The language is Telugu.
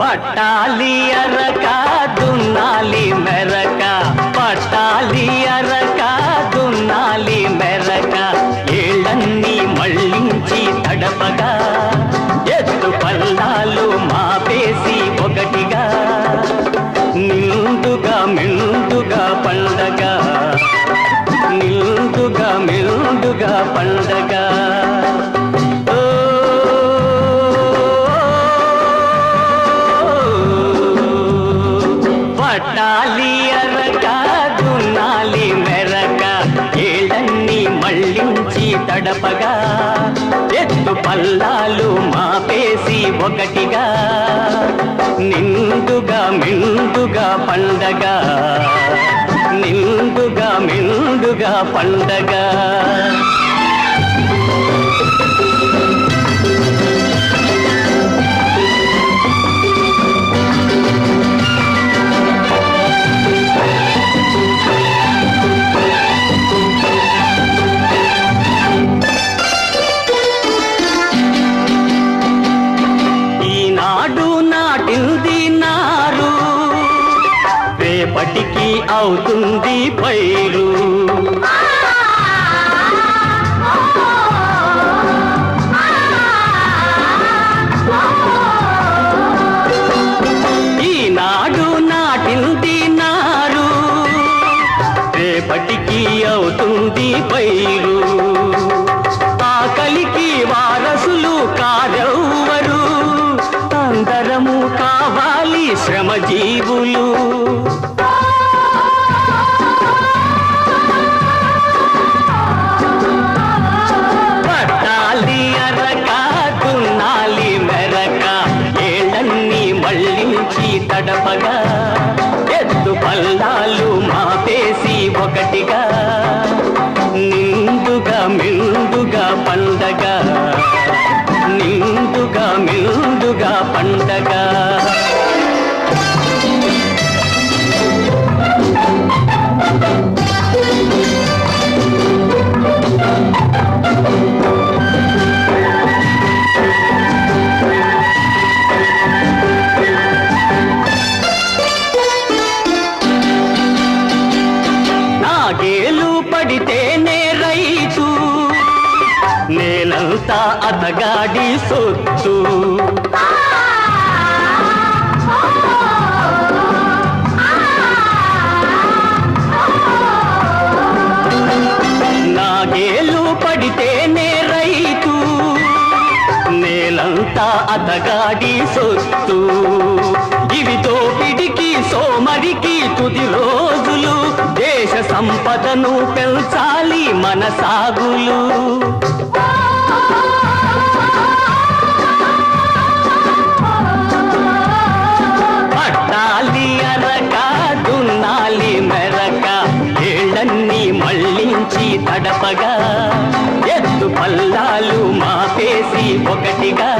పట్టాలి అరక దున్నాలి మెరక పట్టాలి అరక దున్నాలి మెరక ఏళ్ళన్నీ మళ్ళించి తడపగా నిండుగా మెండుగా పండగ. నిండుగా మెండుగా పండగ. పట్టాలి అరక దున్నాలి మెరక. ఏ మళ్ళించి తడపగా ఎత్తు పల్లాలు మాపేసి ఒకటిగా. నిండుగా మిండుగా పండగ నిండుగా మిండుగా పండగ. అవుతుంది పైరు. ఈనాడు నాటింది నారు రేపటికి అవుతుంది పైరు. ఆకలికి వారసులు కారెవ్వరు. అందరము కావాలి శ్రమజీవులు. మళ్ళించి తడపగా ఎత్తు పల్లాలు మాపేసి ఒకటిగా. నేనంతా అతగాడి సొత్తు. నాగేలు పడితేనే రైతు నేలంతా అతగాడి సొత్తు. ఇవి తోపిడికి సోమరికి తుది రోజులు. దేశ సంపదను పెంచాలి మన సాగులు. తడపగా ఎత్తు పల్లాలు మాపేసి ఒకటిగా.